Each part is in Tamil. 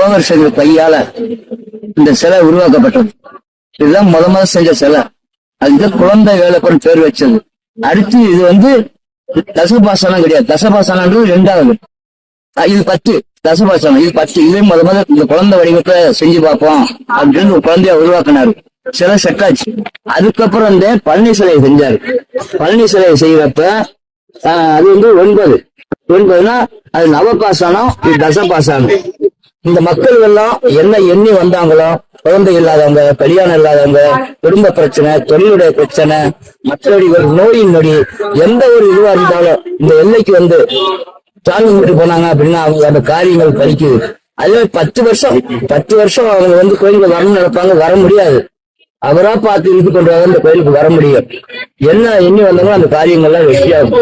கோவர் செஞ்ச கையால இந்த சிலை உருவாக்கப்பட்டது. இதுதான் முத முத செஞ்ச சிலை. அதுக்கு குழந்தை வேலைப்பன் பேர் வச்சது. அடுத்து இது வந்து தசபாசனம் கிடையாது. தசபாசனன்றது ரெண்டாவது. இது பத்து. தசபாசனம். இது பத்து. இதே முத முத இந்த குழந்தை வடிவத்தை செஞ்சு பார்ப்போம் அப்படின்னு ஒரு குழந்தைய உருவாக்குனாரு. சிலை செட்டாச்சு அதுக்கப்புறம் வந்து பழனி சிலையை செஞ்சாரு. பழனி சிலையை செய்யறப்ப அது வந்து ஒன்பது. ஒன்பதுனா அது நவபாசனம் இது தசபாசனம். இந்த மக்கள் எல்லாம் என்ன எண்ணி வந்தாங்களோ குழந்தை இல்லாதவங்க கல்யாணம் இல்லாதவங்க குடும்ப பிரச்சனை தொழிலுடைய பிரச்சனை மற்றபடி ஒரு நோயின் நொடி எந்த ஒரு இதுவா இருந்தாலும் இந்த எல்லைக்கு வந்து சாமி கும்பிட்டு போனாங்க அப்படின்னா அவங்க அந்த காரியங்கள் படிக்குது அதே பத்து வருஷம் பத்து வருஷம் அவங்க வந்து கோயிலுக்கு வரணும்னு நினைப்பாங்க வர முடியாது. அவரா பார்த்து இது கொண்டு அந்த இந்த கோயிலுக்கு வர முடியும். என்ன எண்ணி வந்தாலும் அந்த காரியங்கள்லாம் வெற்றியாகும்.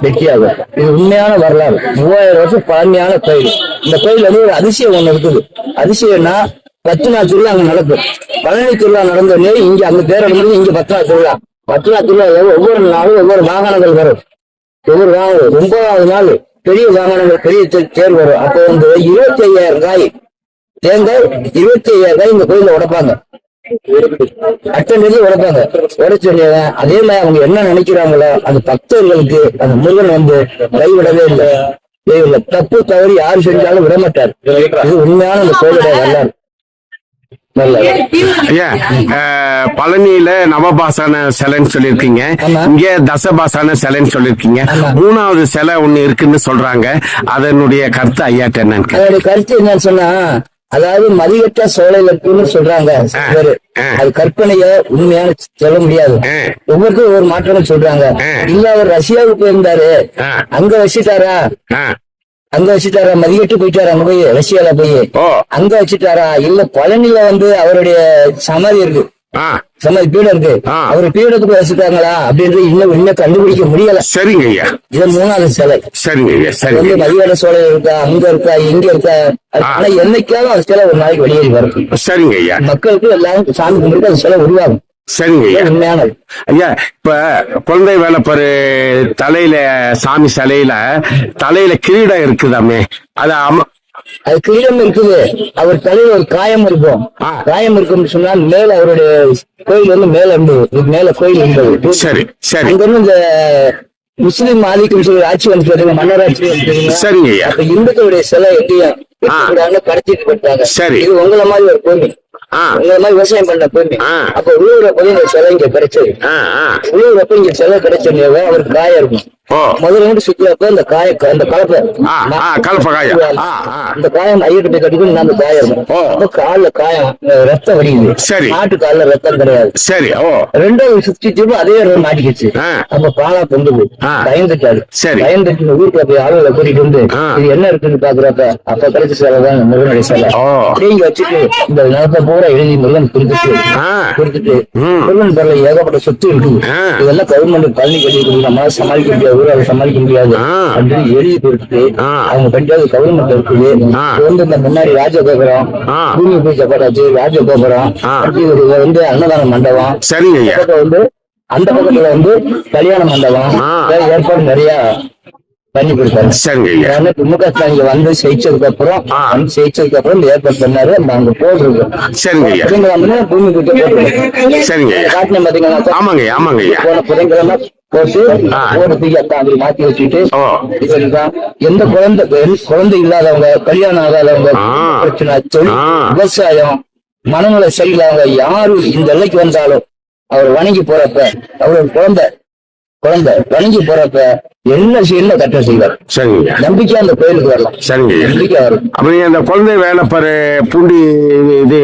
வெற்றியாகும். இது உண்மையான வரலாறு. மூவாயிரம் வருஷம் பழமையான கோயில். இந்த கோயில் வந்து ஒரு அதிசயம் ஒண்ணு இருக்குது. அதிசயம்னா பத்து நாள் திருவிழா அங்க நடக்கும். பழனி திருவிழா நடந்தோடனே இங்க அங்க தேர் நடந்தது இங்க பத்து நாள் திருவிழா. பத்து நாள் திருவிழா ஒவ்வொரு நாளும் ஒவ்வொரு வாகனங்கள் வரும். ஒவ்வொரு வாகனம் ஒன்பதாவது நாள் பெரிய வாகனங்கள் பெரிய தே- தேர் வரும். அப்போ வந்து இருபத்தி ஐயாயிரம் காய். தேங்காய் இருபத்தி ஐயாயிரம் காய் இந்த கோயில உடைப்பாங்க. அட்டன்றது உடைப்பாங்க. உடைச்சோடனே அதே மாதிரி அவங்க என்ன நினைக்கிறாங்களோ அந்த பக்தர்களுக்கு அந்த முருகன் வந்து கைவிடவே இல்லை. தப்பு தவறு யாரு செஞ்சாலும் விட மாட்டார் இது உண்மையான அந்த கோயிலுடைய வரலாறு. பழனியில நவபாசன சிலைன்னு சொல்லியிருக்கீங்க. ஆமா. இங்க தசபாசன சிலைன்னு சொல்லியிருக்கீங்க. ஆமா. மூணாவது சிலை ஒண்ணு இருக்குன்னு சொல்றாங்க. அதனுடைய கருத்து ஐயாட்ட என்னன்னு கருத்து என்னன்னு சொன்னா அதாவது மதியற்ற சோலை லட்சுன்னு சொல்றாங்க. அது கற்பனைய உண்மையான சொல்ல முடியாது. ஒவ்வொருத்தரும் ஒவ்வொரு மாற்றங்கள் சொல்றாங்க. இல்ல அவர் ரஷ்யாவுக்கு போயிருந்தாரு. அங்க வச்சுட்டாரா. அங்க வச்சுட்டாரா? மதியட்டு போயிட்டாரா? அங்க போய் ரஷ்யால போய். அங்க வச்சுட்டாரா? இல்ல பழனில வந்து அவருடைய சமாதி இருக்கு. சமாதி பீடம் இருக்கு. அவர் பீடத்துக்கு வச்சுட்டாங்களா அப்படின்றது இன்னும் இன்னும் கண்டுபிடிக்க முடியல. சரிங்க ஐயா. இது மூணாவது சிலை. சரிங்க ஐயா வந்து சரிங்க மதியான சோலை இருக்கா அங்க இருக்கா எங்க இருக்கா? ஆனா என்னைக்காவது அந்த சிலை ஒரு நாளைக்கு வெளியேறி வரும். சரிங்க ஐயா. மக்களுக்கு எல்லாரும் சாமி கும்பிட்டு அந்த சிலை உருவாகும். சரிங்க உண்மையானது ஐயா இப்ப குழந்தை வேலைப்பரு தலையில சாமி சிலையில தலையில கிரீடம் இருக்குதாமே அது அது கிரீடம் இருக்குது. அவர் தலையில ஒரு காயம் இருக்கும். காயம் இருக்கும்னு சொன்னா மேல அவருடைய கோயில் வந்து மேல இருந்தது மேல கோயில் இருந்தது சரி சரி. அங்க இருந்து இந்த முஸ்லிம் ஆதிக்கம் சொல்லி ஆட்சி வந்து மன்னர் ஆட்சி வந்து சரிங்க இந்துக்களுடைய சிலை எங்கேயும் கடத்திட்டு போட்டாங்க சரி. இது உங்களை மாதிரி ஒரு ஆ உங்களை மாதிரி விவசாயம் பண்ண ஆ. அப்ப உழுவுறப்ப இந்த சிலை இங்க கிடைச்சது உழுவுறப்ப இங்க சிலை கிடைச்சோடனே அவருக்கு காயம் இருக்கும் முதல்ல வந்து சுத்தியப்ப இந்த காய அந்த கலப்பை கலப்பை காயம். இந்த காயம் ஐயர்கிட்ட அந்த காயம். அப்ப கால்ல காயம் ரத்தம் வடியுது சரி. நாட்டு கால்ல ரத்தம் கிடையாது சரி ஓ ரெண்டாவது சுத்தி திரும்ப அதே இடம் மாட்டிக்கிச்சு. அப்ப பாலா ஆ. பயந்துட்டாரு சரி. பயந்துட்டு ஊருக்குள்ள போய் ஆளுகளை கூட்டிட்டு வந்து. இது என்ன இருக்குன்னு பாக்குறப்ப அப்ப கிடைச்ச சிலை தான் முருகனுடைய சிலை இங்க வச்சுட்டு இந்த நிலத்தை பூரா எழுதி முருகன். கொடுத்துட்டு ம். முருகன் பேர்ல ஏகப்பட்ட சொத்து இருக்குது ஆ. இதெல்லாம் கவர்மெண்ட் பழனி கட்டி நம்மளால சமாளிக்க முடியாது ஊரால சமாளிக்க முடியாது. அப்படின்னு எழுதி கொடுத்துட்டு. அவங்க கட்டியாவது கவர்மெண்ட் இருக்குது வந்து இந்த முன்னாடி ராஜகோபுரம். பூமி பூஜை போட்டாச்சு ராஜகோபுரம் வந்து அன்னதான மண்டபம் சரிங்க பக்கத்துல வந்து அந்த பக்கத்துல வந்து கல்யாண மண்டபம் ஏற்பாடு நிறைய பண்ணி கொடுத்தாரு. சரிங்க வந்து திமுக இங்க வந்து ஜெயிச்சதுக்கு அப்புறம் ஆ. வந்து ஜெயிச்சதுக்கு அப்புறம் இந்த ஏற்பாடு பண்ணாரு நம்ம அங்க போடுறது. சரிங்க புதன்கிழமை பூமி பூஜை போட்டுருக்கோம் சரிங்க காட்டின பாத்தீங்கன்னா ஆமாங்க ஆமாங்க போன புதன்கிழமை போட்டு ஆ. போட்டு தூக்கி அப்படி மாத்தி வச்சுட்டு எந்த குழந்தை குழந்தை இல்லாதவங்க கல்யாணம் ஆகாதவங்க ஆ. பிரச்சனை தொழில் ஆ. விவசாயம் மனநல சரியில்லாதவங்க யாரு இந்த எல்லைக்கு வந்தாலும் அவர் வணங்கி போறப்ப அவரோட குழந்தை குழந்தை வணங்கி போறப்ப என்ன செய்யல கட்ட செய்வார்? சரிங்க நம்பிக்கை அந்த கோயிலுக்கு வரலாம். சரிங்க நம்பிக்கை வரும். அப்ப நீங்க அந்த குழந்தை வேலைப்பரு பூண்டி இது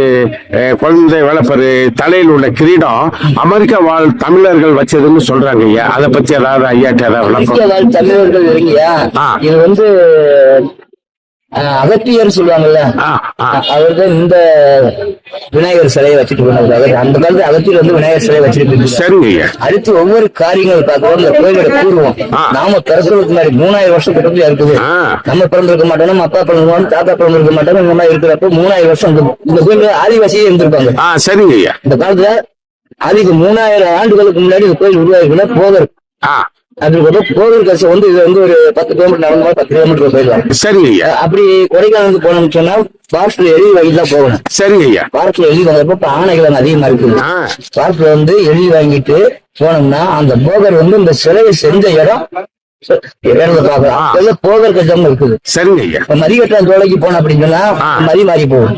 குழந்தை வேலைப்பரு தலையில் உள்ள கிரீடம் அமெரிக்க வாழ் தமிழர்கள் வச்சதுன்னு சொல்றாங்க ஐயா அதை பத்தி ஏதாவது ஐயாட்ட ஏதாவது தமிழர்கள் இருங்கயா. இது வந்து அகத்தியர் சொல்லுவாங்கல்ல? அவர் தான் இந்த விநாயகர் சிலையை வச்சுட்டு போனது அவர் அந்த காலத்துல அகத்தியர் வந்து விநாயகர் சிலையை போயிருந்தாரு. சரிங்க அடுத்து ஒவ்வொரு காரியங்கள் பார்க்கிறோம். இந்த கோயிலோட பூர்வம். நாம பிறக்கிறதுக்கு முன்னாடி மூணாயிரம் வருஷம் கிட்ட இருக்குது. நம்ம பிறந்திருக்க மாட்டோம் நம்ம அப்பா பிறந்திருக்கோம் தாத்தா பிறந்திருக்க மாட்டோம் இந்த மாதிரி இருக்கிறப்ப மூணாயிரம் வருஷம் இந்த- கோயில ஆதிவாசியே இருந்திருப்பாங்க. சரிங்க இந்த காலத்துல ஆதிக்கு மூணாயிரம் ஆண்டுகளுக்கு முன்னாடி இந்த கோயில் உருவாயிருக்குன்னா போதர் கோவில் கட்சி வந்து இது வந்து ஒரு பத்து கிலோமீட்டர் நடந்து பத்து கிலோமீட்டர் போயிடலாம். ஐயா. அப்படி கொடைக்கானலுக்கு போனோம்னு சொன்னா ஃபாரஸ்ட்ல எலி வாங்கி தான் போகணும். சரிங்க ஐயா. ஃபாரஸ்ட்ல எலி வாங்குறப்ப அங்க அதிகமா இருக்குது ஃபாரஸ்ட்ல வந்து எலி வாங்கிட்டு போனோம்னா அந்த போகர் வந்து இந்த சிலையை செஞ்ச இடம் போகர் கஜம் இருக்குது. சரிங்க ஐயா. இப்ப மதிக்கட்டான் தோலைக்கு போனோம் அப்படின்னு சொன்னா. மதி மாறி போகும்.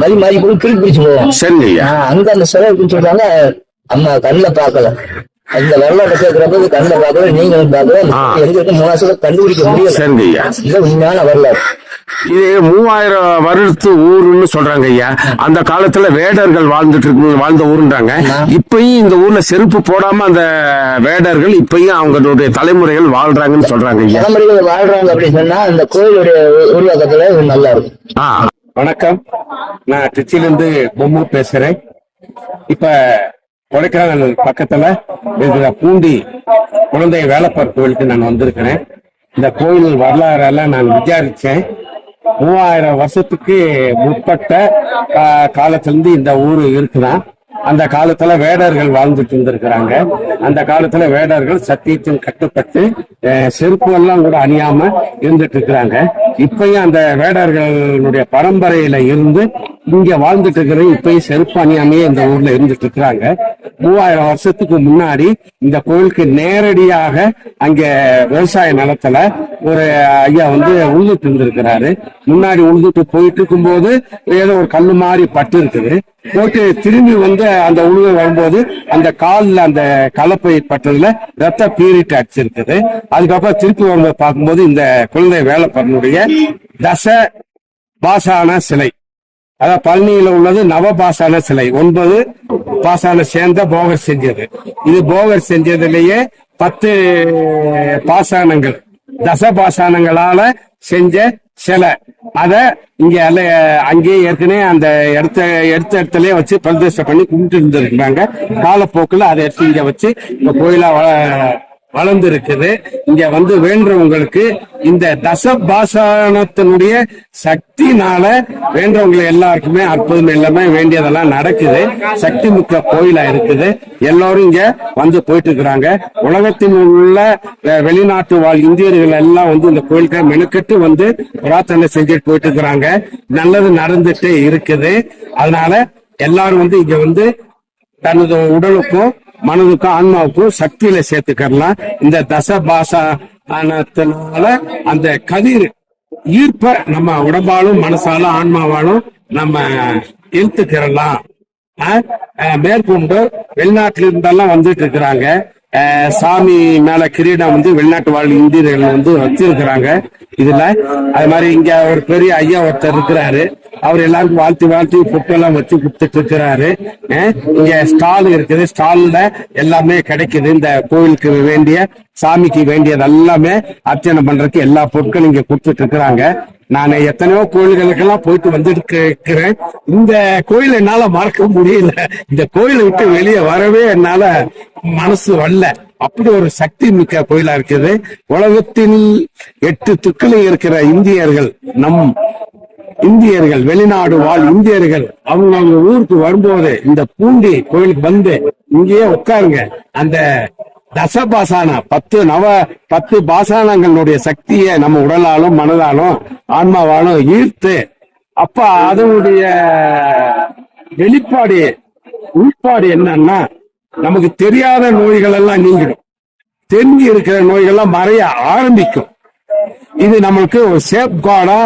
மதி- மாறி போகும் கிறுக்கு பிடிச்சு போகும். சரிங்க ஐயா. ஆஹ் அங்க அந்த சிலை சொல்றாங்க நம்ம கண்ணுல பாக்கல அந்த வரலாற்று கேட்கிறப்ப கண்ணுல பாக்கல நீங்களும் அந்த ஆ. எங்க இருக்கு வருஷத்துல கண்டுபிடிக்க முடியல. சரிங்க ஐயா. இது உண்மையான வரலாறு. இது மூவாயிரம் வருடத்து ஊருன்னு சொல்றாங்க ஐயா. அந்த காலத்துல வேடர்கள் வாழ்ந்துட்டு இருக்கு வாழ்ந்த ஊருன்றாங்க. இப்பயும் இந்த ஊர்ல செருப்பு போடாம அந்த வேடர்கள் இப்பயும் அவங்களுடைய தலைமுறைகள் வாழ்றாங்கன்னு சொல்றாங்க ஐயா. தலைமுறைகள் வாழ்றாங்க அப்படின்னு சொன்னா இந்த கோயிலுடைய உருவாக்கத்துல நல்லா இருக்கும். ஆ. வணக்கம். நான் திருச்சியிலிருந்து பொம்மு பேசுறேன். இப்ப கொடைக்கானல் பக்கத்துல இருக்கிற பூண்டி குழந்தை வேலப்பர் கோயிலுக்கு நான் வந்திருக்கிறேன். இந்த கோயில் வரலாறெல்லாம் நான் விசாரிச்சேன். மூவாயிரம் வருஷத்துக்கு முற்பட்ட காலத்திலிருந்து இந்த ஊரு இருக்குதான். அந்த காலத்துல வேடர்கள் வாழ்ந்துட்டு இருந்திருக்கிறாங்க. அந்த காலத்துல வேடர்கள் சத்தியத்தின் கட்டுப்பட்டு செருப்பு எல்லாம் கூட அணியாம இருந்துட்டு இருக்கிறாங்க. இப்பயும் அந்த வேடர்களுடைய பரம்பரையில இருந்து இங்க வாழ்ந்துட்டு இருக்கிற இப்பயும் செருப்பு அணியாமையே இந்த ஊர்ல இருந்துட்டு இருக்கிறாங்க. மூவாயிரம் வருஷத்துக்கு முன்னாடி இந்த கோயிலுக்கு நேரடியாக அங்க விவசாய நிலத்துல ஒரு ஐயா வந்து உழுதுட்டு இருந்திருக்கிறாரு. முன்னாடி உழுதுட்டு போயிட்டு இருக்கும்போது ஏதோ ஒரு கல்லு மாதிரி பட்டு இருக்குது. போட்டு திரும்பி வந்து அந்த உழுவை வரும்போது அந்த காலில் அந்த கலப்பை பட்டதுல ரத்த பீரிட்டு அடிச்சிருக்குது அதுக்கப்புறம் திருப்பி வரும்போது பார்க்கும்போது இந்த குழந்தை வேலைப்படனுடைய தச பாசான சிலை. அதாவது பழனியில உள்ளது நவ பாசான சிலை. ஒன்பது பாசான சேர்ந்த போகர் செஞ்சது. இது போகர் செஞ்சதுலேயே பத்து பாசானங்கள். தசபாசானங்களால செஞ்ச சிலை. அத இங்க அங்கேயே ஏற்கனவே அந்த இடத்த எடுத்த இடத்துல வச்சு பிரதிஷ்டை பண்ணி கும்பிட்டு இருந்திருக்காங்க. காலப்போக்குல அதை எடுத்து இங்க வச்சு இந்த கோயிலா வளர்ந்து இருக்குது இங்க வந்து வேண்டவங்களுக்கு இந்த தசபாசனத்தினுடைய சக்தினால வேண்டவங்களை எல்லாருக்குமே அற்புதம் எல்லாமே வேண்டியதெல்லாம் நடக்குது. சக்தி மிக்க கோயிலா இருக்குது. எல்லாரும் இங்க வந்து போயிட்டு இருக்கிறாங்க உலகத்தில் உள்ள வெளிநாட்டு வாழ் இந்தியர்கள் எல்லாம் வந்து இந்த கோயிலுக்கு மெனுக்கட்டு வந்து பிரார்த்தனை செஞ்சுட்டு போயிட்டு இருக்கிறாங்க நல்லது நடந்துட்டே இருக்குது. அதனால எல்லாரும் வந்து இங்க வந்து தனது உடலுக்கும் மனதுக்கும் ஆன்மாவுக்கும் சக்தியில சேர்த்துக்கலாம் இந்த தசபாசனத்தினால அந்த கதிர் ஈர்ப்ப நம்ம உடம்பாலும் மனசாலும் ஆன்மாவாலும் நம்ம இழுத்துக்கிறலாம். மேற்கொண்டு வெளிநாட்டுல இருந்தெல்லாம் வந்துட்டு இருக்கிறாங்க சாமி மேல கிரீடம் வந்து வெளிநாட்டு வாழ் இந்தியர்கள் வந்து வச்சிருக்கிறாங்க. இதுல அது மாதிரி இங்க ஒரு பெரிய ஐயா ஒருத்தர் இருக்கிறாரு. அவர் எல்லாருக்கும் வாழ்த்தி வாழ்த்தி புட்டெல்லாம் வச்சு கொடுத்துட்டு இருக்கிறாரு. அஹ், இங்க ஸ்டால் இருக்குது. ஸ்டால்ல எல்லாமே கிடைக்குது. இந்த கோயிலுக்கு வேண்டிய சாமிக்கு வேண்டியது எல்லாமே அர்ச்சனை பண்றதுக்கு எல்லா பொருட்களும் இங்க கொடுத்துட்டு இருக்கிறாங்க. நான் எத்தனையோ கோயில்களுக்கெல்லாம் போயிட்டு வந்துட்டு இருக்கிறேன். இந்த கோயில் என்னால மறக்க முடியல. இந்த கோயிலை விட்டு வெளியே வரவே என்னால மனசு வரல. அப்படி ஒரு சக்தி மிக்க கோயிலா இருக்குது. உலகத்தில் எட்டு துக்கிலும் இருக்கிற இந்தியர்கள் நம் இந்தியர்கள் வெளிநாடு வாழ் இந்தியர்கள் அவங்க அவங்க ஊருக்கு வரும்போது இந்த பூண்டி கோயிலுக்கு வந்து இங்கேயே உட்காருங்க. அந்த தசபாசான பத்து நவ பத்து பாசானங்களுடைய சக்தியை நம்ம உடலாலும் மனதாலும் ஆன்மாவாலும் ஈர்த்து அப்ப அதனுடைய வெளிப்பாடு உள்பாடு என்னன்னா நமக்கு தெரியாத நோய்கள் எல்லாம் நீங்கிடும். தெரிஞ்சு இருக்கிற நோய்கள்லாம் மறைய ஆரம்பிக்கும். இது நம்மளுக்கு ஒரு சேஃப் கார்டா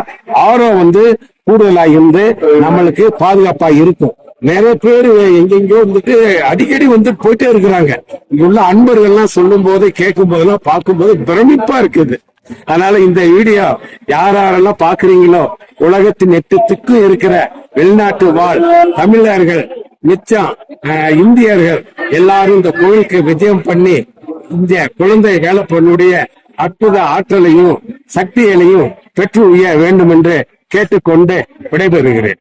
ஆரோ வந்து கூடுதலா இருந்து நம்மளுக்கு பாதுகாப்பா இருக்கும். நிறைய பேர் எங்கெங்கயோ வந்துட்டு அடிக்கடி வந்து போயிட்டே இருக்கிறாங்க. இங்க உள்ள அன்பர்கள் எல்லாம் சொல்லும் போது கேட்கும் போதெல்லாம் பார்க்கும் போது பிரமிப்பா இருக்குது. அதனால இந்த வீடியோ யார் யாரெல்லாம் பாக்குறீங்களோ உலகத்தின் எட்டுத்துக்கும் இருக்கிற வெளிநாட்டு வாழ் தமிழர்கள் மிச்சம் இந்தியர்கள் எல்லாரும் இந்த கோயிலுக்கு விஜயம் பண்ணி இந்த குழந்தை வேலைப்பனுடைய அற்புத ஆற்றலையும் சக்திகளையும் பெற்று உய வேண்டும் என்று கேட்டுக்கொண்டு விடைபெறுகிறேன்.